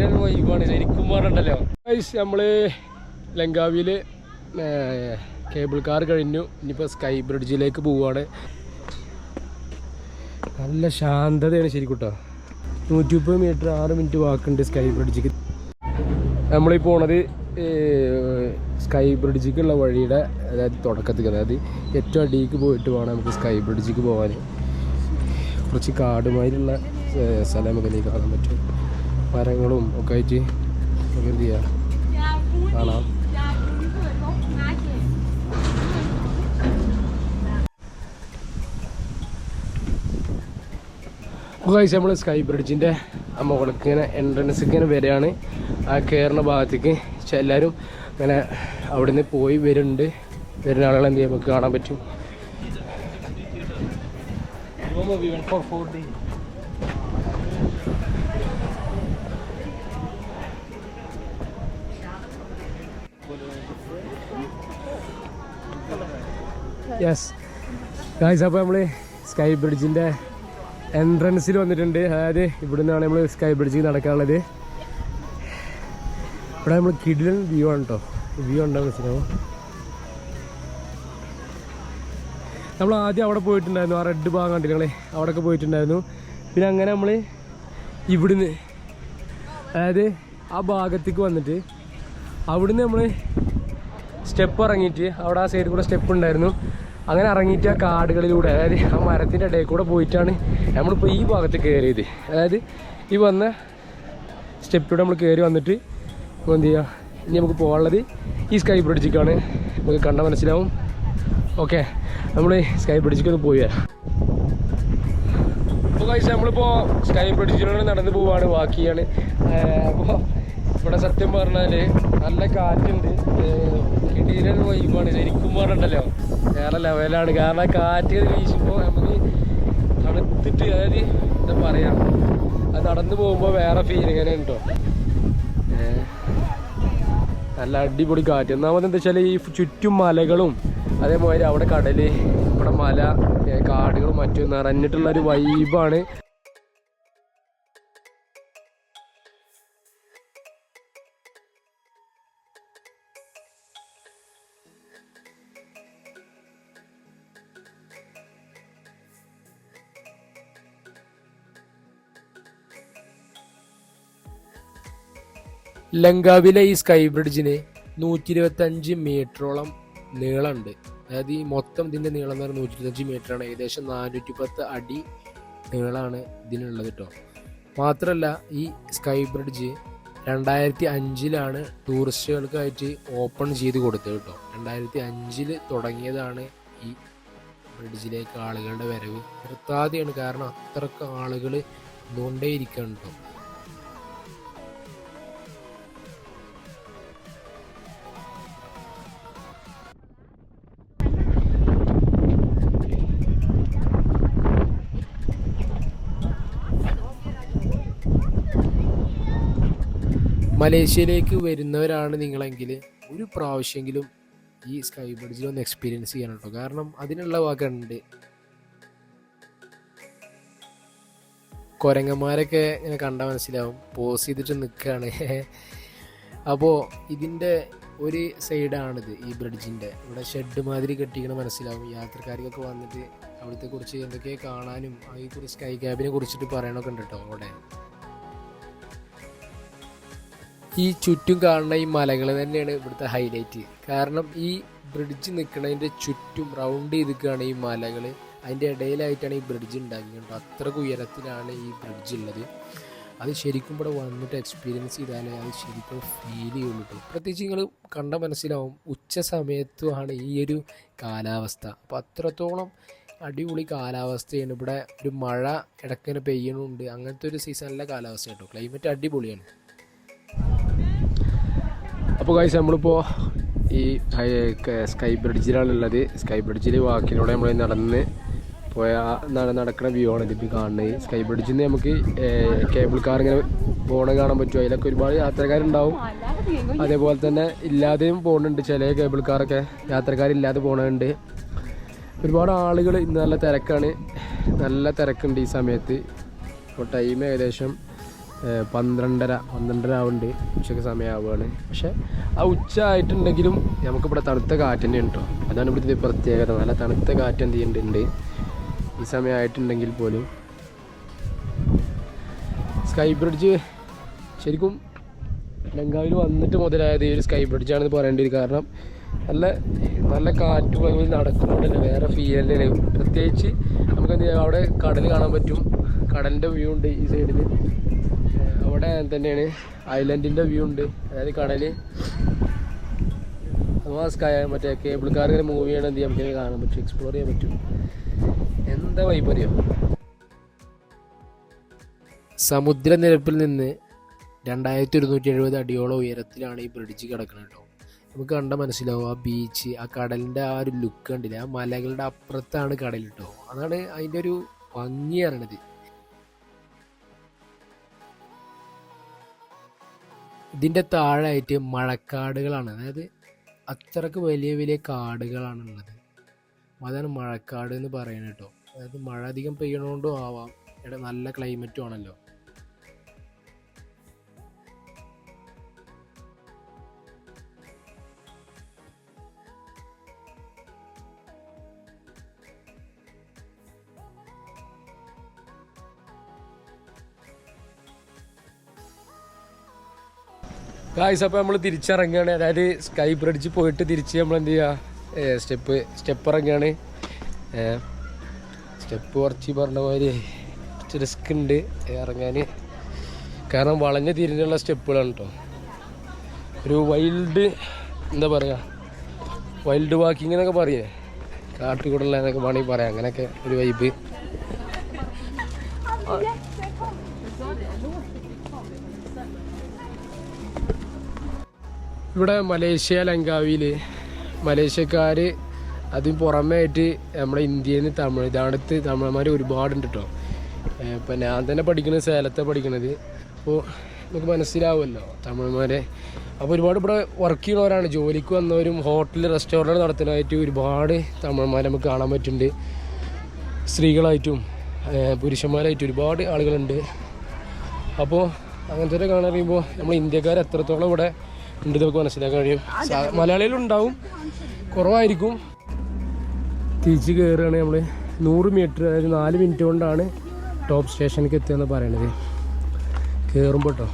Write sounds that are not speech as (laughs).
കിടിലൻ വൈബാണ്. ശരിക്കും പറഞ്ഞിട്ടല്ലോ ഗൈസ് ലങ്കാവിയിൽ കേബിൾ കാർ കഴിഞ്ഞു. ഇനിയിപ്പോൾ സ്കൈ ബ്രിഡ്ജിലേക്ക് പോവുകയാണ് നല്ല ശാന്തതയാണ് ശരിക്കൂട്ടോ കേട്ടോ നൂറ്റി മുപ്പത് മീറ്റർ ആറ് മിനിറ്റ് വാക്കുണ്ട് സ്കൈ ബ്രിഡ്ജിക്ക് നമ്മളീ പോണത് സ്കൈ ബ്രിഡ്ജിക്കുള്ള വഴിയുടെ അതായത് തുടക്കത്തിൽ അതായത് ഏറ്റവും അടിയിലേക്ക് പോയിട്ട് വേണം നമുക്ക് സ്കൈ ബ്രിഡ്ജിക്ക് പോകാൻ കുറച്ച് കാടുമായിട്ടുള്ള സ്ഥലം നമുക്ക് കാണാൻ പറ്റും. മരങ്ങളും ഒക്കെ ആയിട്ട് നമുക്ക് കാണാം. ഗൈസ് നമ്മൾ സ്കൈ ബ്രിഡ്ജിന്റെ മുകളിലേക്ക് ഇങ്ങനെ എൻട്രൻസ് ഇങ്ങനെ വരികയാണ്. ആ കയറുന്ന ഭാഗത്തേക്ക് എല്ലാവരും ഇങ്ങനെ അവിടുന്ന് പോയി വരുന്നുണ്ട്. വരുന്ന ആളുകൾ എന്ത് ചെയ്യാൻ നമുക്ക് കാണാൻ പറ്റും. യെസ് ഗായ്സ് അപ്പോൾ നമ്മൾ സ്കൈ ബ്രിഡ്ജിന്റെ എൻട്രൻസിൽ വന്നിട്ടുണ്ട്. അതായത് ഇവിടെ നിന്നാണ് നമ്മൾ സ്കൈ ബ്രിഡ്ജിൽ നടക്കാനുള്ളത്. ഇവിടെ നമ്മൾ കിഡിലൻ വ്യൂ ആണ് കേട്ടോ വ്യൂ ഉണ്ടോ മനസ്സിലാവും? നമ്മൾ ആദ്യം അവിടെ പോയിട്ടുണ്ടായിരുന്നു. ആ റെഡ് ഭാഗം കണ്ടില്ല ഞങ്ങൾ അവിടെയൊക്കെ പോയിട്ടുണ്ടായിരുന്നു. പിന്നെ അങ്ങനെ നമ്മൾ ഇവിടുന്ന് അതായത് ആ ഭാഗത്തേക്ക് വന്നിട്ട് അവിടുന്ന് നമ്മൾ സ്റ്റെപ്പ് ഇറങ്ങിയിട്ട് അവിടെ ആ സൈഡിൽ കൂടെ സ്റ്റെപ്പ് ഉണ്ടായിരുന്നു. അങ്ങനെ ഇറങ്ങിയിട്ട് ആ കാടുകളിലൂടെ അതായത് ആ മരത്തിന്റെ ഇടയിൽ കൂടെ പോയിട്ടാണ് നമ്മളിപ്പോൾ ഈ ഭാഗത്ത് കയറിയത് അതായത് ഈ വന്ന സ്റ്റെപ്പിലൂടെ നമ്മൾ കയറി വന്നിട്ട് ഇപ്പോൾ എന്ത് ചെയ്യുക ഇനി നമുക്ക് പോകാനുള്ളത് ഈ സ്കൈ ബ്രിഡ്ജിക്കാണ് നമുക്ക് കണ്ട മനസ്സിലാവും. ഓക്കെ നമ്മൾ സ്കൈ ബ്രിഡ്ജിക്ക് ഒന്ന് പോയി വരാം. അപ്പോൾ കഴിച്ചാൽ നമ്മളിപ്പോൾ സ്കൈ ബ്രിഡ്ജിലൂടെ നടന്ന് പോവാണ് വാക്ക് ചെയ്യാണ്. അപ്പോൾ ഇവിടെ സത്യം പറഞ്ഞാൽ നല്ല കാറ്റുണ്ട്. കിടിയിലൊരു വൈബാണ് ശരിക്കും പറഞ്ഞിട്ടല്ലോ വേറെ ലെവലാണ് കാരണം കാറ്റ് വീശുമ്പോൾ നമുക്ക് തണുത്തിട്ട് അതായത് എന്താ പറയാ അത് നടന്നു പോകുമ്പോൾ വേറെ ഫീലിംഗ് തന്നെ ഉണ്ടോ? നല്ല അടിപൊളി കാറ്റ്. ഒന്നാമത് എന്താ വെച്ചാൽ ഈ ചുറ്റും മലകളും അതേമാതിരി അവിടെ കടൽ ഇവിടെ മല കാടുകളും മറ്റും നിറഞ്ഞിട്ടുള്ള ഒരു വൈബാണ് ലങ്കാവിലെ ഈ സ്കൈ ബ്രിഡ്ജിന് നൂറ്റി ഇരുപത്തി അഞ്ച് മീറ്ററോളം നീളമുണ്ട്. അതായത് ഈ മൊത്തം ഇതിന്റെ നീളം എന്ന് പറഞ്ഞാൽ നൂറ്റി ഇരുപത്തഞ്ച് മീറ്റർ ആണ് ഏകദേശം നാനൂറ്റി പത്ത് അടി നീളമാണ് ഇതിനുള്ളത് കേട്ടോ. മാത്രമല്ല ഈ സ്കൈ ബ്രിഡ്ജ് രണ്ടായിരത്തി അഞ്ചിലാണ് ടൂറിസ്റ്റുകൾക്കായിട്ട് ഓപ്പൺ ചെയ്ത് കൊടുത്തത് കേട്ടോ. രണ്ടായിരത്തി അഞ്ചിൽ തുടങ്ങിയതാണ് ഈ ബ്രിഡ്ജിലേക്ക് ആളുകളുടെ വരവ്. നിർത്താതെയാണ് കാരണം അത്രയ്ക്ക് ആളുകൾ ഇതുകൊണ്ടേയിരിക്കണം കേട്ടോ. മലേഷ്യയിലേക്ക് വരുന്നവരാണ് നിങ്ങളെങ്കിൽ ഒരു പ്രാവശ്യമെങ്കിലും ഈ സ്കൈ ബ്രിഡ്ജിൽ ഒന്ന് എക്സ്പീരിയൻസ് ചെയ്യണം കേട്ടോ കാരണം അതിനുള്ള വക ഉണ്ട് കുരങ്ങന്മാരൊക്കെ ഇങ്ങനെ കണ്ടാൽ മനസ്സിലാവും. പോസ് ചെയ്തിട്ട് നിൽക്കുകയാണ് (laughs) അപ്പോൾ ഇതിന്റെ ഒരു സൈഡാണിത് ഈ ബ്രിഡ്ജിന്റെ ഇവിടെ ഷെഡ് മാതിരി കെട്ടിക്കണ മനസ്സിലാവും. യാത്രക്കാർക്കൊക്കെ വന്നിട്ട് അവിടുത്തെ കുറിച്ച് എന്തൊക്കെ കാണാനും അതിനെക്കുറിച്ച് സ്കൈ ക്യാബിനെ കുറിച്ചിട്ട് പറയണമൊക്കെ ഉണ്ട് കേട്ടോ അവിടെ. ഈ ചുറ്റും കാണുന്ന ഈ മലകൾ തന്നെയാണ് ഇവിടുത്തെ ഹൈലൈറ്റ് കാരണം ഈ ബ്രിഡ്ജ് നിൽക്കുന്നതിന്റെ ചുറ്റും റൗണ്ട് ചെയ്തിരിക്കുകയാണ് ഈ മലകൾ. അതിന്റെ ഇടയിലായിട്ടാണ് ഈ ബ്രിഡ്ജ് ഉണ്ടാക്കിയത് അത്രയ്ക്ക് ഉയരത്തിലാണ് ഈ ബ്രിഡ്ജ് ഉള്ളത്. അത് ശരിക്കും ഇവിടെ വന്നിട്ട് എക്സ്പീരിയൻസ് ചെയ്താലേ അത് ശരിക്കും ഫീൽ ചെയ്യുള്ളൂ പ്രത്യേകിച്ച് നിങ്ങൾ കണ്ട മനസ്സിലാവും ഉച്ച സമയത്തുമാണ് ഈ ഒരു കാലാവസ്ഥ. അപ്പോൾ അത്രത്തോളം അടിപൊളി കാലാവസ്ഥയാണ്. ഇവിടെ ഒരു മഴ ഇടയ്ക്കിന് പെയ്യണുണ്ട്. അങ്ങനത്തെ ഒരു സീസണിലെ കാലാവസ്ഥ കേട്ടോ ക്ലൈമറ്റ് അടിപൊളിയാണ്. അപ്പോൾ കാഴ്ച നമ്മളിപ്പോൾ ഈ സ്കൈ ബ്രിഡ്ജിലാണുള്ളത് സ്കൈ ബ്രിഡ്ജിൽ വാക്കിലൂടെ നമ്മൾ നടന്ന് പോയ നടക്കുന്ന വ്യൂ ആണ് ഇതിപ്പോൾ കാണുന്നത്. സ്കൈ ബ്രിഡ്ജിൽ നിന്ന് നമുക്ക് കേബിൾ കാർ ഇങ്ങനെ പോകണം കാണാൻ പറ്റും. അതിലൊക്കെ ഒരുപാട് യാത്രക്കാരുണ്ടാവും. അതേപോലെ തന്നെ ഇല്ലാതെയും പോകുന്നുണ്ട് ചില കേബിൾ കാറൊക്കെ യാത്രക്കാരില്ലാതെ പോകുന്നുണ്ട് ഒരുപാട് ആളുകൾ ഇന്ന് നല്ല തിരക്കാണ്. നല്ല തിരക്കുണ്ട് ഈ സമയത്ത്. ഇപ്പോൾ ടൈം ഏകദേശം പന്ത്രണ്ടര പന്ത്രണ്ടര ആവുന്നുണ്ട് ഉച്ചയ്ക്ക് സമയമാവുകയാണ് പക്ഷേ ആ ഉച്ച ആയിട്ടുണ്ടെങ്കിലും നമുക്കിവിടെ തണുത്ത കാറ്റ് തന്നെ ഉണ്ട് അതാണ് ഇവിടുത്തെ പ്രത്യേകത. നല്ല തണുത്ത കാറ്റ് എന്ത് ചെയ്യുന്നുണ്ട് ഈ സമയമായിട്ടുണ്ടെങ്കിൽ പോലും. സ്കൈ ബ്രിഡ്ജ് ശരിക്കും ലങ്കാവിൽ വന്നിട്ട് മുതലായത് ഈ ഒരു സ്കൈ ബ്രിഡ്ജാണെന്ന് പറയേണ്ടി കാരണം നല്ല നല്ല കാറ്റ് ഭംഗി നടക്കുന്നുണ്ടല്ലോ വേറെ തന്നെയാണ് പ്രത്യേകിച്ച് നമുക്ക് എന്ത് ചെയ്യാം അവിടെ കടൽ കാണാൻ പറ്റും. കടലിന്റെ വ്യൂ ഉണ്ട് ഈ സൈഡിൽ അവിടെ തന്നെയാണ്. ഐലൻഡിന്റെ വ്യൂ ഉണ്ട്. അതായത് കടൽ സ്കൈ മറ്റേ കേബിൾ കാർ ഇങ്ങനെ മൂവ് ചെയ്യണം എന്ത് ചെയ്യാം നമുക്ക് കാണാൻ പറ്റും. എക്സ്പ്ലോർ ചെയ്യാൻ പറ്റും. എന്താ വൈബ് അറിയാം? സമുദ്രനിരപ്പിൽ നിന്ന് രണ്ടായിരത്തി ഒരുന്നൂറ്റി എഴുപത് അടിയോളം ഉയരത്തിലാണ് ഈ ബ്രിഡ്ജ് കിടക്കുന്നത് കേട്ടോ. നമുക്ക് കണ്ട മനസ്സിലാവും ആ ബീച്ച് ആ കടലിന്റെ ആ ഒരു ലുക്ക് കണ്ടില്ല? ആ മലകളുടെ അപ്പുറത്താണ് കടൽ കേട്ടോ. അതാണ് അതിന്റെ ഒരു ഭംഗി അറിയണത് ഇതിന്റെ താഴെയായിട്ട് മഴക്കാടുകളാണ്. അതായത് അത്രയ്ക്ക് വലിയ വലിയ കാടുകളാണ് ഉള്ളത് അതാണ് മഴക്കാട് എന്ന് പറയുന്നത് കേട്ടോ. അതായത് മഴ അധികം പെയ്യണോണ്ടും ആവാം. ഇവിടെ നല്ല ക്ലൈമറ്റും ആണല്ലോ. ഗായ്സ് അപ്പോൾ നമ്മൾ തിരിച്ചിറങ്ങുകയാണ് അതായത് സ്കൈ ബ്രിഡ്ജ് പോയിട്ട് തിരിച്ച് നമ്മൾ എന്ത് ചെയ്യുക സ്റ്റെപ്പ് സ്റ്റെപ്പ് ഇറങ്ങുകയാണ് സ്റ്റെപ്പ് കുറച്ച് പറഞ്ഞ മാതിരി കുറച്ച് റിസ്ക് ഉണ്ട് ഇറങ്ങാൻ കാരണം വളഞ്ഞ തിരിഞ്ഞുള്ള സ്റ്റെപ്പുകളാണ് കേട്ടോ ഒരു വൈൽഡ് എന്താ പറയുക വൈൽഡ് വാക്കിംഗ് എന്നൊക്കെ പറയേ കാട്ടുകൂടല എന്നൊക്കെ വേണമെങ്കിൽ പറയാം. അങ്ങനെയൊക്കെ ഒരു വൈബ് ഇവിടെ മലേഷ്യ ലങ്കാവിയിൽ മലേഷ്യക്കാർ അതിന് പുറമേ ആയിട്ട് നമ്മുടെ ഇന്ത്യയിൽ നിന്ന് തമിഴ് ഇതാണത്ത് തമിഴന്മാർ ഒരുപാടുണ്ട് കേട്ടോ ഇപ്പം ഞാൻ തന്നെ പഠിക്കുന്നത് സേലത്തെ പഠിക്കണത്. അപ്പോൾ നമുക്ക് മനസ്സിലാവുമല്ലോ തമിഴന്മാരെ. അപ്പോൾ ഒരുപാട് ഇവിടെ വർക്ക് ചെയ്യുന്നവരാണ്. ജോലിക്ക് വന്നവരും ഹോട്ടൽ റെസ്റ്റോറന്റ് നടത്തുന്നതായിട്ട് ഒരുപാട് തമിഴന്മാരെ നമുക്ക് കാണാൻ പറ്റുന്നുണ്ട്. സ്ത്രീകളായിട്ടും പുരുഷന്മാരായിട്ടും ഒരുപാട് ആളുകളുണ്ട്. അപ്പോൾ അങ്ങനത്തെ കാണാൻ പറയുമ്പോൾ നമ്മൾ ഇന്ത്യക്കാർ എത്രത്തോളം ഇവിടെ ഉണ്ട് നമുക്ക് മനസ്സിലാക്കാൻ കഴിയും. മലയാളികളുണ്ടാവും. കുറവായിരിക്കും. തിരിച്ച് കയറുകയാണ് നമ്മൾ നൂറ് മീറ്റർ അതായത് നാല് മിനിറ്റ് കൊണ്ടാണ് ടോപ്പ് സ്റ്റേഷനിലേക്ക് എത്തുകയെന്ന് പറയണത് കയറുമ്പോൾ കേട്ടോ